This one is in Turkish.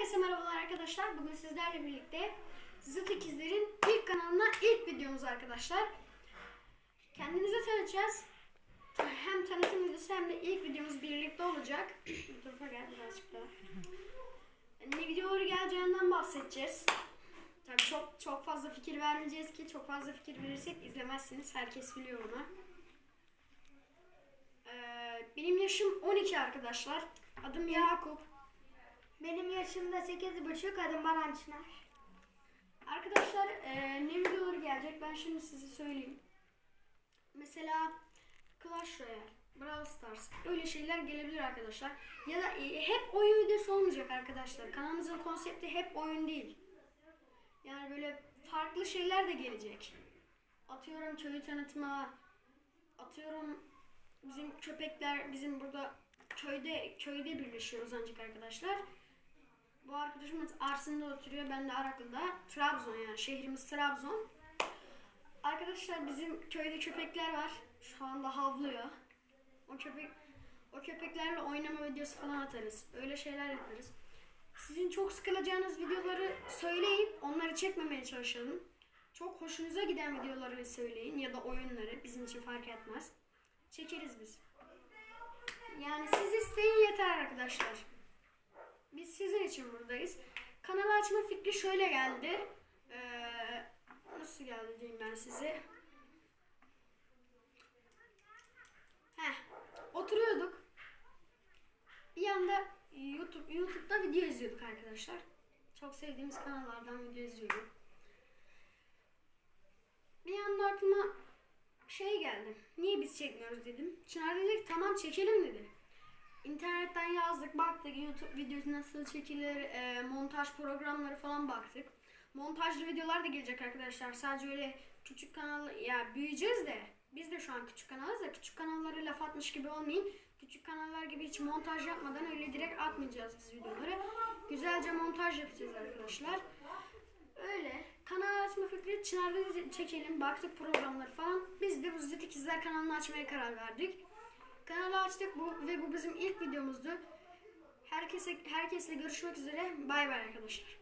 Herkese merhabalar arkadaşlar. Bugün sizlerle birlikte Zıt İkizler'in ilk kanalına ilk videomuz arkadaşlar. Kendimizi tanıtacağız. Hem tanıtım videosu hem de ilk videomuz birlikte olacak. Tarafa gel birazcık daha. Ne videoları geleceğinden bahsedeceğiz. Tabii çok çok fazla fikir vermeyeceğiz ki çok fazla fikir verirsek izlemezsiniz. Herkes biliyor onu. Ee, benim yaşım 12 arkadaşlar. Adım Yakup. Benim yaşımda 8,5 adım Baran Çınar. Arkadaşlar eee, ne videoları gelecek ben şimdi size söyleyeyim. Mesela Clash Royale, Brawl Stars öyle şeyler gelebilir arkadaşlar. Ya da e, hep oyun videosu olmayacak arkadaşlar. Kanalımızın konsepti hep oyun değil. Yani böyle farklı şeyler de gelecek. Atıyorum köyü tanıtma, atıyorum bizim köpekler bizim burada köyde köyde birleşiyoruz ancak arkadaşlar. Bu arkadaşımız Arsin'de oturuyor. Ben de Araklı'da. Trabzon yani. Şehrimiz Trabzon. Arkadaşlar bizim köyde köpekler var. Şu anda havlıyor. O köpek o köpeklerle oynama videosu falan atarız. Öyle şeyler yaparız. Sizin çok sıkılacağınız videoları söyleyin. Onları çekmemeye çalışalım. Çok hoşunuza giden videoları söyleyin ya da oyunları. Bizim için fark etmez. Çekeriz biz. Yani siz isteyin yeter arkadaşlar. Sizin için buradayız. Kanal açma fikri şöyle geldi. Ee, nasıl geldi diyeyim ben size. Heh, oturuyorduk. Bir yanda YouTube YouTube'da video izliyorduk arkadaşlar. Çok sevdiğimiz kanallardan video izliyorduk. Bir yanda aklıma şey geldi. Niye biz çekmiyoruz dedim. Çınar dedi tamam çekelim dedi. İnternetten yazdık, baktık YouTube videosu nasıl çekilir, e, montaj programları falan baktık. Montajlı videolar da gelecek arkadaşlar. Sadece öyle küçük kanal, ya büyüyeceğiz de. Biz de şu an küçük kanalız da küçük kanallara laf atmış gibi olmayın. Küçük kanallar gibi hiç montaj yapmadan öyle direkt atmayacağız biz videoları. Güzelce montaj yapacağız arkadaşlar. Öyle. Kanal açma fikri Çınar'da çekelim. Baktık programları falan. Biz de bu Zit İkizler kanalını açmaya karar verdik. Kanalı açtık bu ve bu bizim ilk videomuzdu. Herkese herkesle görüşmek üzere. Bay bay arkadaşlar.